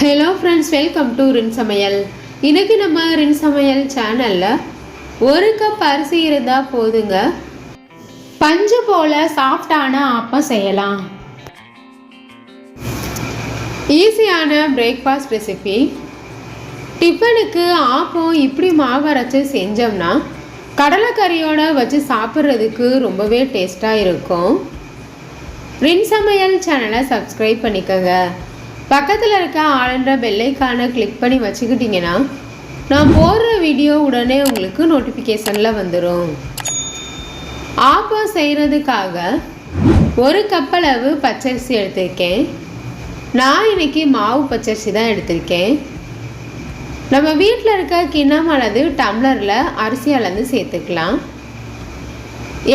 Hello friends welcome to ரின் சமையல் இன்றைக்கி நம்ம ரின் சமையல் சேனலில் ஒரு கப் அரிசி இருந்தால் போதுங்க. பஞ்சு போல சாஃப்டான ஆப்பம் செய்யலாம். ஈஸியான பிரேக்ஃபாஸ்ட் ரெசிபி டிஃபனுக்கு ஆப்பம் இப்படி மாவு அரைச்சி செஞ்சோம்னா கடலைக்கறியோடு வச்சு சாப்பிட்றதுக்கு ரொம்பவே டேஸ்ட்டாக இருக்கும். ரின் சமையல் சேனலை சப்ஸ்கிரைப் பண்ணிக்கோங்க. பக்கத்தில் இருக்க ஆளுன்ற பெல்லைக்கான கிளிக் பண்ணி வச்சுக்கிட்டிங்கன்னா நான் போடுற வீடியோ உடனே உங்களுக்கு நோட்டிஃபிகேஷனில் வந்துடும் ஆப்பம் செய்கிறதுக்காக ஒரு கப்பளவு பச்சரிசி எடுத்திருக்கேன். நான் இன்னைக்கு மாவு பச்சரிசி தான் எடுத்திருக்கேன். நம்ம வீட்டில் இருக்க கிண்ணம் அல்லது டம்ளரில் அரிசி அளந்து சேர்த்துக்கலாம்.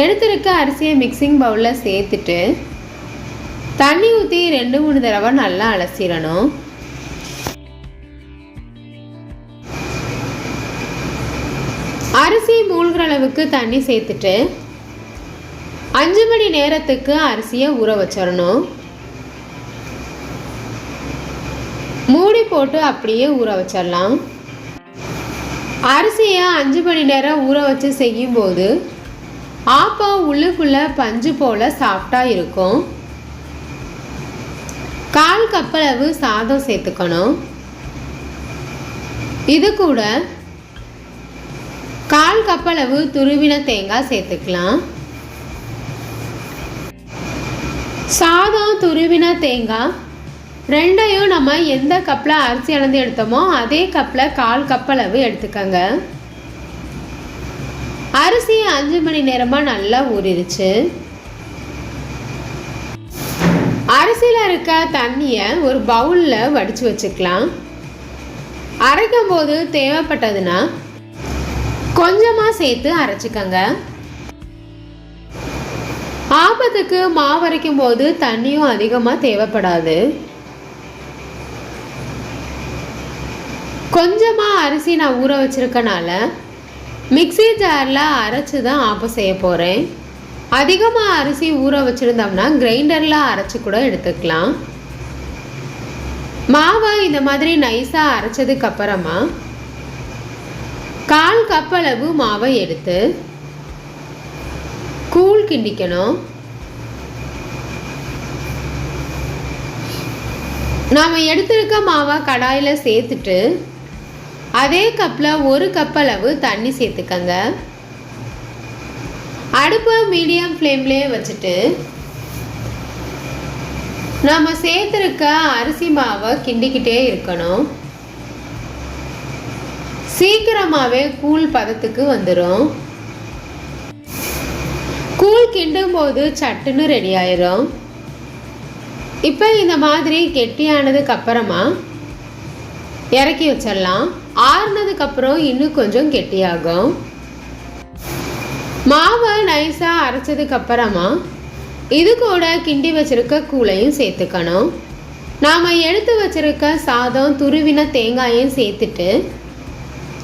எடுத்திருக்க அரிசியை மிக்சிங் பவுலில் சேர்த்துட்டு தண்ணி ஊற்றி ரெண்டு மூணு தடவை நல்லா அலசிடணும். அரிசி மூழ்கிற அளவுக்கு தண்ணி சேர்த்துட்டு அஞ்சு மணி நேரத்துக்கு அரிசியை ஊற வச்சிடணும். மூடி போட்டு அப்படியே ஊற வச்சிடலாம். அரிசியை அஞ்சு மணி நேரம் ஊற வச்சு செய்யும்போது ஆப்பம் உள்ளுக்குள்ளே பஞ்சு போல் சாஃப்டாக இருக்கும். கால் கப்பளவு சாதம் சேர்த்துக்கணும். இது கூட கால் கப்பளவு துருவின தேங்காய் சேர்த்துக்கலாம். சாதம் துருவின தேங்காய் ரெண்டையும் நம்ம எந்த கப்பில் அரிசி அளந்து எடுத்தோமோ அதே கப்பில் கால் கப்பளவு எடுத்துக்கோங்க. அரிசி அஞ்சு மணி நேரமாக நல்லா ஊறிடுச்சு அரிசியில் இருக்க தண்ணியை ஒரு பவுலில் வடித்து வச்சுக்கலாம். அரைக்கும் போது தேவைப்பட்டதுன்னா கொஞ்சமாக சேர்த்து அரைச்சிக்கங்க. ஆப்பத்துக்கு மாவு அரைக்கும் போது தண்ணியும் அதிகமாக தேவைப்படாது. கொஞ்சமாக அரிசி நான் ஊற வச்சிருக்கனால மிக்ஸி ஜாரில் அரைச்சி தான் ஆப்பம் செய்ய போகிறேன் அதிகமாக அரிசி ஊற வச்சுருந்தோம்னா கிரைண்டரில் அரைச்சி கூட எடுத்துக்கலாம். மாவை இந்த மாதிரி நைஸாக அரைச்சதுக்கு அப்புறமா கால் கப் அளவு மாவை எடுத்து கூழ் கிண்டிக்கணும். நாம் எடுத்திருக்க மாவை கடாயில் சேர்த்துட்டு அதே கப்பில் ஒரு கப் அளவு தண்ணி சேர்த்துக்கங்க. அடுப்பை மீடியம் ஃப்ளேம்லேயே வச்சுட்டு நாம் சேர்த்துருக்க அரிசி மாவை கிண்டிக்கிட்டே இருக்கணும். சீக்கிரமாகவே கூழ் பதத்துக்கு வந்துடும் கூழ் கிண்டும் போது சட்டுன்னு ரெடி ஆயிரும். இப்போ இந்த மாதிரி கெட்டியானதுக்கு அப்புறமா இறக்கி வச்சிடலாம். ஆறுனதுக்கப்புறம் இன்னும் கொஞ்சம் கெட்டியாகும். மாவை நைஸாக அரைச்சதுக்கு அப்புறமா இது கூட கிண்டி வச்சிருக்க கூளையும் சேர்த்துக்கணும். நாம் எடுத்து வச்சிருக்க சாதம் துருவின தேங்காயும் சேர்த்துட்டு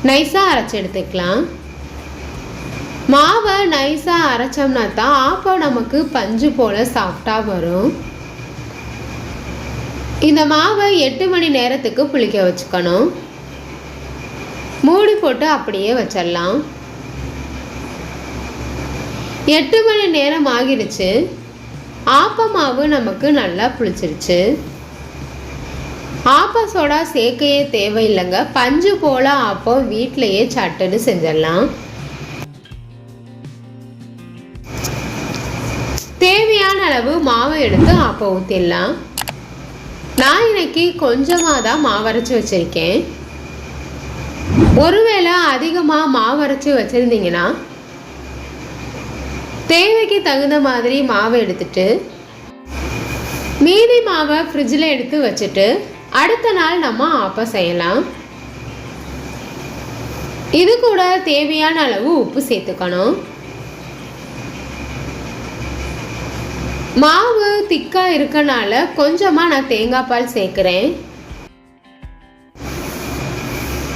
நைஸாக அரைச்சி எடுத்துக்கலாம். மாவை நைஸாக அரைச்சோம்னா தான் ஆப்பம் நமக்கு பஞ்சு போல் சாஃப்டாக வரும். இந்த மாவை எட்டு மணி நேரத்துக்கு புளிக்க வச்சுக்கணும். மூடி போட்டு அப்படியே வச்சிடலாம். எட்டு மணி நேரம் ஆகிடுச்சு. ஆப்பமாவு நமக்கு நல்லா புளிச்சிருச்சு. ஆப்ப சோடா சேர்க்கையே தேவையில்லைங்க. பஞ்சு போல ஆப்பம் வீட்டிலையே சட்டுன்னு செஞ்சிடலாம். தேவையான அளவு மாவை எடுத்து ஆப்பம் ஊற்றிடலாம் நான் இன்னைக்கு கொஞ்சமாக தான் மாவரைச்சி வச்சுருக்கேன். ஒருவேளை அதிகமாக மாவரைச்சி வச்சுருந்தீங்கன்னா தேவைக்கு தகுந்த மாதிரி மாவை எடுத்துட்டு மீதி மாவை ஃப்ரிட்ஜில் எடுத்து வச்சுட்டு அடுத்த நாள் நம்ம ஆப்பம் செய்யலாம். இது கூட தேவையான அளவு உப்பு சேர்த்துக்கணும். மாவு திக்காக இருக்கனால கொஞ்சமாக நான் தேங்காய் பால் சேர்க்குறேன்.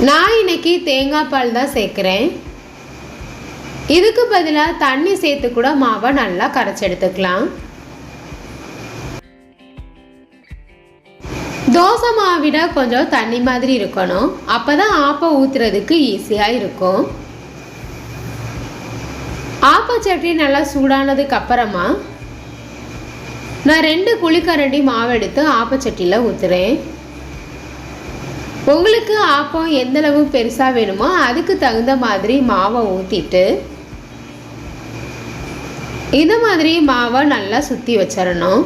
நான் இன்னைக்கு தேங்காய் பால் தான் சேர்க்குறேன். இதுக்கு பதிலாக தண்ணி சேர்த்து கூட மாவை நல்லா கரைச்சி எடுத்துக்கலாம். தோசை மாவை விட கொஞ்சம் தண்ணி மாதிரி இருக்கணும். அப்போ தான் ஆப்பம் ஊற்றுறதுக்கு ஈஸியாக இருக்கும் ஆப்பச்சட்டி நல்லா சூடானதுக்கு அப்புறமா நான் ரெண்டு குழிக்கரண்டி மாவு எடுத்து ஆப்பச்சட்டியில் ஊற்றுறேன் உங்களுக்கு ஆப்பம் எந்தளவு பெருசாக வேணுமோ அதுக்கு தகுந்த மாதிரி மாவை ஊற்றிட்டு இது மாதிரி மாவை நல்லா சுற்றி வச்சிடணும்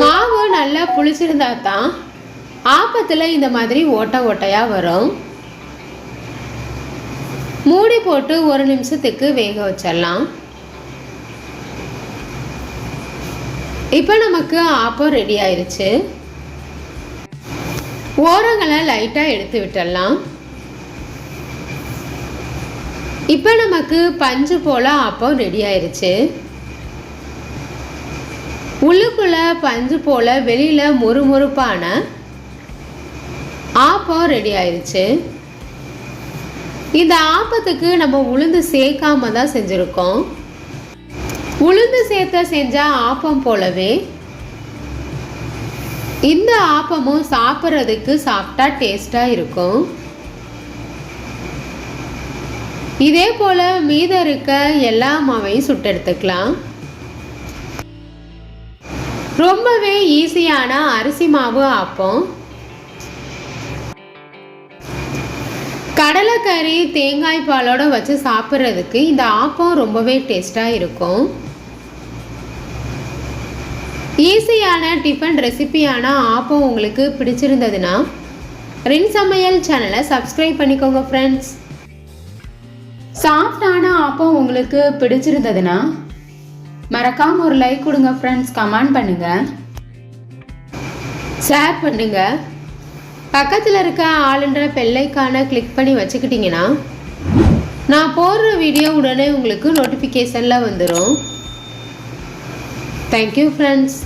மாவு நல்லா புளிச்சிருந்தா தான் ஆப்பத்தில் இந்த மாதிரி ஓட்டை ஓட்டையாக வரும். மூடி போட்டு ஒரு நிமிஷத்துக்கு வேக வச்சிடலாம் இப்போ நமக்கு ஆப்பம் ரெடி ஆயிடுச்சு ஓரங்களை லைட்டாக எடுத்து விட்டுடலாம் இப்போ நமக்கு பஞ்சு போல் ஆப்பம் ரெடி ஆயிடுச்சு உள்ளுக்குள்ள பஞ்சு போல் வெளியில் முறுமுறுப்பான ஆப்பம் ரெடி ஆயிடுச்சு இந்த ஆப்பத்துக்கு நம்ம உளுந்து சேர்க்காம தான் செஞ்சுருக்கோம். உளுந்து சேர்த்த செஞ்சால் ஆப்பம் போலவே இந்த ஆப்பமும் சாப்பிட்றதுக்கு சாப்பிட்டா டேஸ்ட்டாக இருக்கும். இதே போல் மீதம் இருக்க எல்லா மாவையும் சுட்டெடுத்துக்கலாம். ரொம்பவே ஈஸியான அரிசி மாவு ஆப்பம். கடலைக்கறி தேங்காய் பாலோட வச்சு சாப்பிட்றதுக்கு இந்த ஆப்பம் ரொம்பவே டேஸ்ட்டாக இருக்கும். ஈஸியான டிஃபன் ரெசிபியான ஆப்பம் உங்களுக்கு பிடிச்சிருந்ததுன்னா ரின் சமையல் சேனலை சப்ஸ்கிரைப் பண்ணிக்கோங்க ஃப்ரெண்ட்ஸ் சாஃப்டான ஆப்பம் உங்களுக்கு பிடிச்சிருந்ததுன்னா? மறக்காம ஒரு லைக் கொடுங்க ஃப்ரெண்ட்ஸ் கமெண்ட் பண்ணுங்க. ஷேர் பண்ணுங்க. பக்கத்தில் இருக்க ஆளுன்ற பெல்லைக்கான கிளிக் பண்ணி வச்சுக்கிட்டிங்கன்னா நான் போடுற வீடியோ உடனே உங்களுக்கு நோட்டிஃபிகேஷனில் வந்துடும் தேங்க்யூ ஃப்ரெண்ட்ஸ்